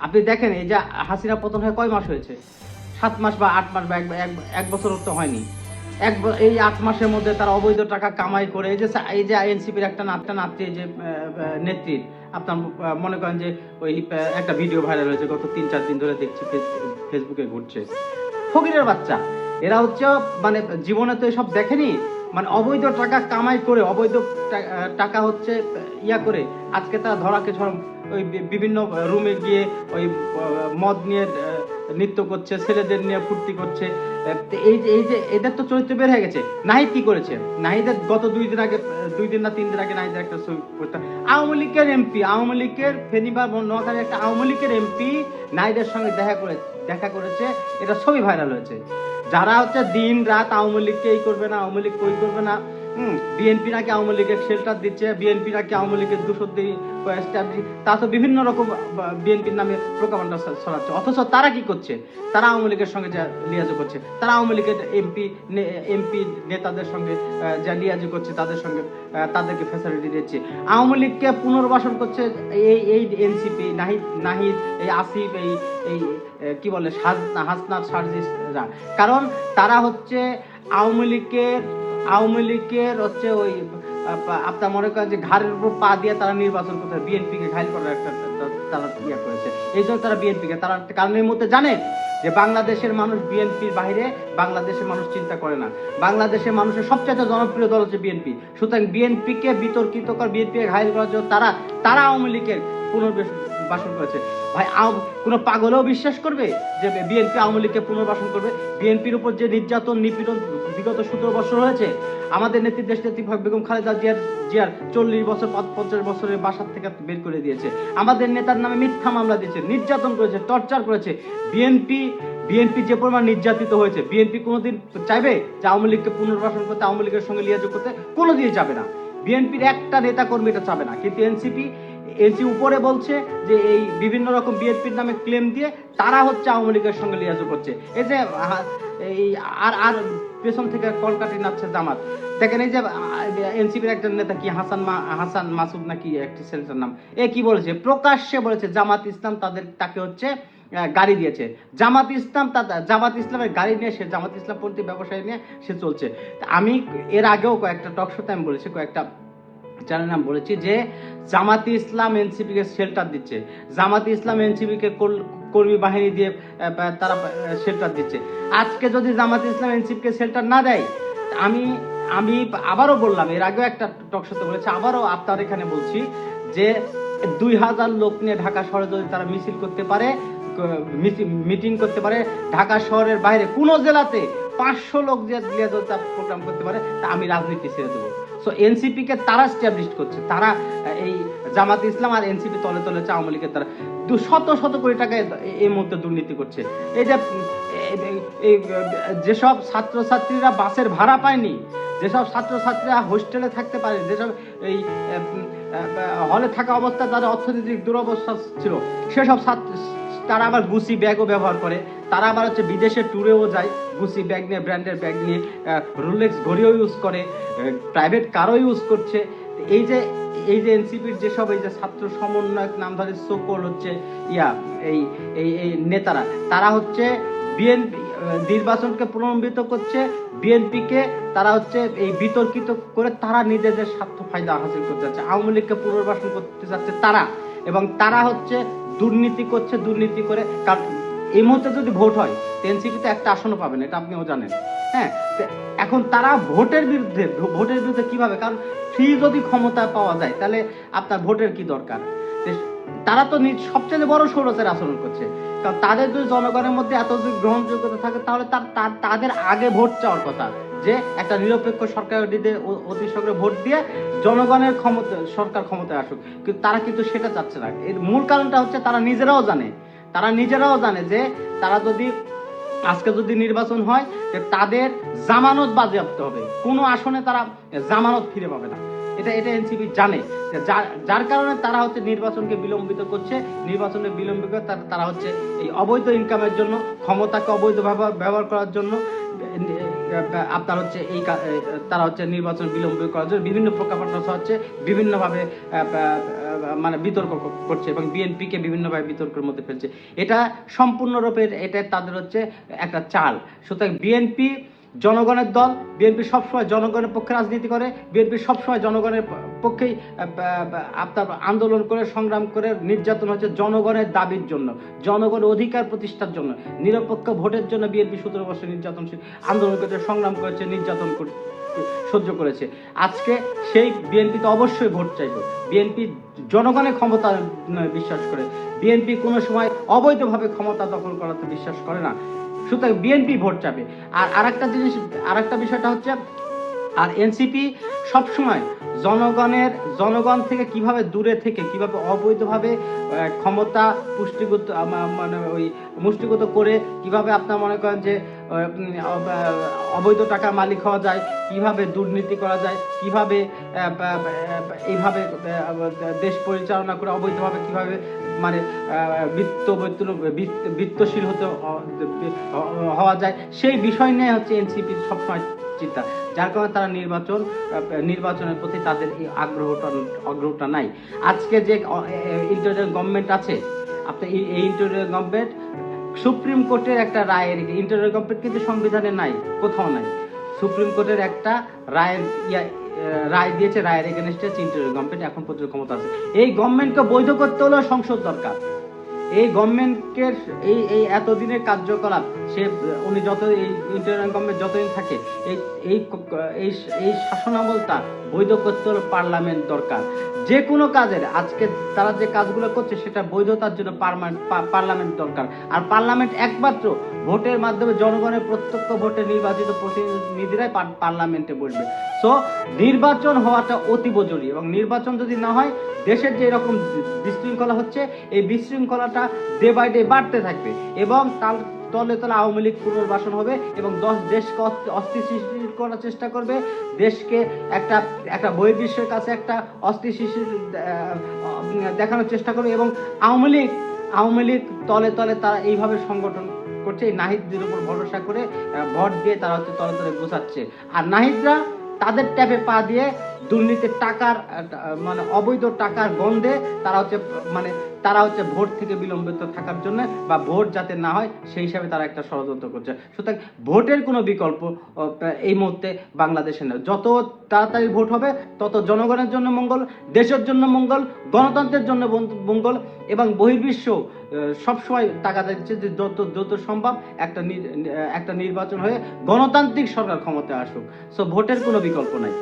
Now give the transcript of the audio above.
আপনি দেখেন এই যে হাসিনা পতন হয়ে কয় মাস হয়েছে? সাত মাস বা আট মাস বা এক, বছর তো হয়নি। এক এই আট মাসের মধ্যে তারা অবৈধ টাকা কামাই করে এই যে এই যে এনসিপির একটা নাট্য নাট্যে যে নেত্রীর আপনার মনে করেন যে ওই একটা ভিডিও ভাইরাল হয়েছে গত তিন চার দিন ধরে দেখছি ফেস- ফেসবুকে ঘুরছে। ফকিরের বাচ্চা এরা হচ্ছে মানে জীবনে তো এসব দেখেনি মানে অবৈধ টাকা কামাই করে অবৈধ টাকা হচ্ছে ইয়া করে আজকে তারা ধরাকে ধর ওই বিভিন্ন রুমে গিয়ে ওই মদ নিয়ে নৃত্য করছে, ছেলেদের নিয়ে ফুর্তি করছে। এই যে এই যে, এদের তো চরিত্র বের হয়ে গেছে। নাহিদ কি করেছে? নাহিদের গত দুই দিন আগে দুই দিন না তিন দিন আগে নাহিদের একটা ছবি করতাম আওয়ামী লীগের এমপি, আওয়ামী লীগের ফেনিবার নোয়াখালীর একটা আওয়ামী লীগের এমপি নাহিদের সঙ্গে দেখা করে, দেখা করেছে। এটা ছবি ভাইরাল হয়েছে। যারা হচ্ছে দিন রাত আওয়ামী লীগকে এই করবে না, আওয়ামী লীগ কই করবে না হুম বিএনপি নাকি আওয়ামী লীগের শেল্টার দিচ্ছে বিএনপি নাকি আওয়ামী লীগের দুশো তা তো বিভিন্ন রকম বিএনপির নামে প্রকামান্ডা ছড়াচ্ছে। অথচ তারা কি করছে? তারা আওয়ামী লীগের সঙ্গে যা লিয়াজো করছে। তারা আওয়ামী লীগের এমপি এমপি নেতাদের সঙ্গে যা লিয়াজো করছে, তাদের সঙ্গে তাদেরকে ফ্যাসিলিটি দিচ্ছে। আওয়ামী লীগকে পুনর্বাসন করছে এই এই এনসিপি নাহিদ নাহিদ, এই আসিফ, এই এই কি বলে হাসনা হাসনাত সার্জিসরা। কারণ তারা হচ্ছে আওয়ামী লীগের আওয়ামী লীগের হচ্ছে ওই আপনার মনে করেন যে ঘাড়ের উপর পা দিয়ে তারা নির্বাচন করতে বিএনপি কে ঘাইল করার একটা তারা ইয়ে করেছে। এই জন্য তারা বিএনপি কে, তারা কারণের মধ্যে জানে যে বাংলাদেশের মানুষ বিএনপির বাইরে বাংলাদেশের মানুষ চিন্তা করে না। বাংলাদেশের মানুষের সবচেয়ে জনপ্রিয় দল হচ্ছে বিএনপি সুতরাং বিএনপি কে বিতর্কিত কর বিএনপি কে ঘাইল করার জন্য তারা তারা আওয়ামী লীগের পুনর্বাসন করেছে। ভাই কোনো পাগলেও বিশ্বাস করবে যে বিএনপি আওয়ামী লীগকে পুনর্বাসন করবে? বিএনপির উপর যে নির্যাতন, নিপীড়ন বিগত সতেরো বছর হয়েছে, আমাদের নেত্রী দেশ নেত্রী বেগম খালেদা জিয়ার জিয়ার চল্লিশ বছর পঞ্চাশ বছরের বাসার থেকে বের করে দিয়েছে। আমাদের নেতার নামে মিথ্যা মামলা দিয়েছে, নির্যাতন করেছে, টর্চার করেছে। বিএনপি বিএনপি যে পরিমাণ নির্যাতিত হয়েছে, বিএনপি কোনোদিন চাইবে যে আওয়ামী লীগকে পুনর্বাসন করতে, আওয়ামী লীগের সঙ্গে লিয়াযোগ করতে? কোনোদিনই যাবে না। বিএনপির একটা নেতা কর্মী এটা চাবে না। কিন্তু এনসিপি এনসি উপরে বলছে যে এই বিভিন্ন রকম বিএনপির নামে ক্লেম দিয়ে তারা হচ্ছে আওয়ামী লীগের সঙ্গে লিয়াজু করছে। এই যে এই আর আর পেছন থেকে কলকাটি নাচছে জামাত। দেখেন এই যে এনসিপির একজন নেতা কি, হাসান মা, হাসান মাসুদ নাকি একটা ছেলেটার নাম? এ কি বলেছে? প্রকাশ্যে বলেছে, জামাত ইসলাম তাদের, তাকে হচ্ছে গাড়ি দিয়েছে। জামাত ইসলাম তা- জামাত ইসলামের গাড়ি নিয়ে সে, জামাত ইসলাম পন্থী ব্যবসায়ী নিয়ে সে চলছে। আমি এর আগেও কয়েকটা টক শোতে আমি বলেছি, কয়েকটা চ্যানেল নাম বলেছি যে জামাতি ইসলাম এনসিপি কে শেল্টার দিচ্ছে। জামাতি ইসলাম এনসিপি কে কর্মী বাহিনী দিয়ে তারা শেল্টার দিচ্ছে। আজকে যদি জামাতি ইসলাম এনসিপি কে শেল্টার না দেয়, আমি আমি আবারও বললাম, এর আগেও একটা টক শোতে বলেছি, আবারও আপনার এখানে বলছি যে দুই হাজার লোক নিয়ে ঢাকা শহরে যদি তারা মিছিল করতে পারে মিটিং করতে পারে, ঢাকা শহরের বাইরে কোনো জেলাতে পাঁচশো লোক যে, দিয়ে যদি প্রোগ্রাম করতে পারে, তা আমি রাজনীতি ছেড়ে দেবো। সো এনসিপি কে তারা স্টাবলিশ করছে। তারা এই জামাত ইসলাম আর এনসিপি তলে তলে হচ্ছে আওয়ামী লীগের তারা। দু, শত শত কোটি টাকা এই মুহূর্তে দুর্নীতি করছে। এই যে, এই- যেসব ছাত্রছাত্রীরা বাসের ভাড়া পায়নি, যেসব ছাত্রছাত্রীরা হোস্টেলে থাকতে পারে যেসব এই হলে থাকা অবস্থায় তাদের অর্থনৈতিক দুরবস্থা ছিল, সেসব ছাত্র, তারা আবার গুচি ব্যাগও ব্যবহার করে। তারা আবার হচ্ছে বিদেশে ট্যুরেও যায় গুচি ব্যাগ নিয়ে ব্র্যান্ডের ব্যাগ নিয়ে রুলেক্স ঘড়িও ইউজ করে প্রাইভেট কারও ইউজ করছে। এই যে এই যে এনসিপির যেসব এই যে ছাত্র সমন্বয়ক নামধারী সোকল হচ্ছে ইয়া, এই এই এই নেতারা, তারা হচ্ছে বিএনপি নির্বাচনকে প্রলম্বিত করছে বিএনপিকে তারা হচ্ছে এই বিতর্কিত করে তারা নিজেদের স্বার্থ ফায়দা হাসিল করতে যাচ্ছে, আওয়ামী লীগকে পুনর্বাসন করতে যাচ্ছে তারা। এবং তারা হচ্ছে দুর্নীতি করছে, দুর্নীতি করে কারণ এই মুহূর্তে যদি ভোট হয় এনসিপি তো একটা আসনও পাবেন, এটা আপনিও জানেন। হ্যাঁ এখন তারা ভোটের বিরুদ্ধে ভোটের বিরুদ্ধে কীভাবে? কারণ ফ্রি যদি ক্ষমতা পাওয়া যায়, তাহলে আপনার ভোটের কি দরকার? তারা তো সবচেয়ে বড় ষোড়শের আচরণ করছে। কারণ তাদের যদি জনগণের মধ্যে এত যদি গ্রহণযোগ্যতা থাকে, তাহলে তার তাদের আগে ভোট চাওয়ার কথা। যে একটা নিরপেক্ষ সরকার অতি সঙ্গে ভোট দিয়ে জনগণের ক্ষমতা, সরকার ক্ষমতায় আসুক। কিন্তু তারা কিন্তু সেটা চাচ্ছে না। এর মূল কারণটা হচ্ছে তারা নিজেরাও জানে তারা নিজেরাও জানে যে তারা যদি আজকে যদি নির্বাচন হয় তাদের জামানত বাজেয়াপ্ত হবে। কোনো আসনে তারা জামানত ফিরে পাবে না। এটা এটা এনসিপি জানে যার কারণে তারা হচ্ছে নির্বাচনকে বিলম্বিত করছে। নির্বাচনে বিলম্বিত তারা হচ্ছে এই অবৈধ ইনকামের জন্য, ক্ষমতাকে অবৈধভাবে ব্যবহার করার জন্য আপনার হচ্ছে এই তারা হচ্ছে নির্বাচন বিলম্ব করার জন্য বিভিন্ন প্রকাপাঠ হচ্ছে, বিভিন্নভাবে মানে বিতর্ক করছে এবং বিএনপিকে বিভিন্নভাবে বিতর্কের মধ্যে ফেলছে। এটা সম্পূর্ণরূপে এটা তাদের হচ্ছে একটা চাল। সুতরাং বিএনপি জনগণের দল, বিএনপি সবসময় জনগণের পক্ষে রাজনীতি করে, বিএনপি সবসময় জনগণের পক্ষেই আপনার আন্দোলন করে, সংগ্রাম করে, নির্যাতন হচ্ছে জনগণের দাবির জন্য, জনগণের অধিকার প্রতিষ্ঠার জন্য, নিরপেক্ষ ভোটের জন্য বিএনপি সতেরো বছর নির্যাতনশীল আন্দোলন করেছে, সংগ্রাম করেছে, নির্যাতন করে, সহ্য করেছে। আজকে সেই বিএনপি তো অবশ্যই ভোট চাইবে। বিএনপি জনগণের ক্ষমতা বিশ্বাস করে। বিএনপি কোনো সময় অবৈধভাবে ক্ষমতা দখল করাতে বিশ্বাস করে না। সুতরাং বিএনপি ভোট চাবে। আর আরেকটা জিনিস, আরেকটা বিষয়টা হচ্ছে, আর এনসিপি সবসময় জনগণের, জনগণ থেকে কীভাবে দূরে থেকে, কীভাবে অবৈধভাবে ক্ষমতা পুষ্টিগত মানে ওই মুষ্টিগত করে কীভাবে আপনার মনে করেন যে অবৈধ টাকা মালিক হওয়া যায়, কীভাবে দুর্নীতি করা যায়, কীভাবে এইভাবে দেশ পরিচালনা করে অবৈধভাবে কীভাবে মানে বৃত্ত বৈত্ত- বৃত্তশীল হতে হওয়া যায়, সেই বিষয় নিয়ে হচ্ছে এনসিপি সবসময় চিন্তা। যার কারণে তারা নির্বাচন নির্বাচনের প্রতি তাদের এই আগ্রহটা আগ্রহটা নাই। আজকে যে ইন্টারিয়ার গভর্নমেন্ট আছে আপনার এই এই ইন্টারিয়ার গভর্নমেন্ট সুপ্রিম কোর্টের একটা রায়ের ইন্টারভিউ কমপ্লিট কিন্তু সংবিধানে নাই, কোথাও নাই। সুপ্রিম কোর্টের একটা রায়ের ইয়া রায় দিয়েছে, রায়ের এগেনস্টে ইন্টারিয়ার গভর্নমেন্ট এখন পর্যন্ত ক্ষমতা আছে। এই গভর্নমেন্টকে বৈধ করতে হলেও সংসদ দরকার। এই গভর্নমেন্টের এই এই এতদিনের কার্যকলাপ সে, উনি যত এই ইন্টারিয়ার গভর্নমেন্ট যতদিন থাকে, এই এই এই এই শাসনামলটা বৈধ করতে হলে পার্লামেন্ট দরকার। যে কোনো কাজের, আজকে তারা যে কাজগুলো করছে, সেটা বৈধতার জন্য পার্লামেন্ট দরকার। আর পার্লামেন্ট একমাত্র ভোটের মাধ্যমে জনগণের প্রত্যক্ষ ভোটে নির্বাচিত প্রতিনিধিরাই পার্লামেন্টে বসবে। সো নির্বাচন হওয়াটা অতীব জরুরি এবং নির্বাচন যদি না হয়, দেশের যে এরকম বিশৃঙ্খলা হচ্ছে, এই বিশৃঙ্খলাটা ডে বাই ডে বাড়তে থাকবে এবং তার তলে তলে আওয়ামী লীগ পুনর্বাসন হবে এবং দশ দেশকে অস্থি- অস্থিতিশীল করার চেষ্টা করবে। দেশকে একটা একটা বহির্বিশ্বের কাছে একটা অস্থিতিশীল দেখানোর চেষ্টা করবে এবং আওয়ামী লীগ আওয়ামী লীগ তলে তলে তারা এইভাবে সংগঠন করছে, এই নাহিদদের উপর ভরসা করে ভোট দিয়ে তারা হচ্ছে তলে তলে গোছাচ্ছে। আর নাহিদরা তাদের ট্যাপে পা দিয়ে দুর্নীতির টাকার মানে অবৈধ টাকার গন্ধে তারা হচ্ছে মানে তারা হচ্ছে ভোট থেকে বিলম্বিত থাকার জন্য বা ভোট যাতে না হয় সেই হিসাবে তারা একটা ষড়যন্ত্র করছে। সুতরাং ভোটের কোনো বিকল্প এই মুহূর্তে বাংলাদেশে নেই। যত তাড়াতাড়ি ভোট হবে, তত জনগণের জন্য মঙ্গল, দেশের জন্য মঙ্গল, গণতন্ত্রের জন্য মঙ্গল এবং বহির্বিশ্ব সবসময় টাকা দিচ্ছে যে যত যত সম্ভব একটা একটা নির্বাচন হয়ে গণতান্ত্রিক সরকার ক্ষমতায় আসুক। সো ভোটের কোনো বিকল্প নাই।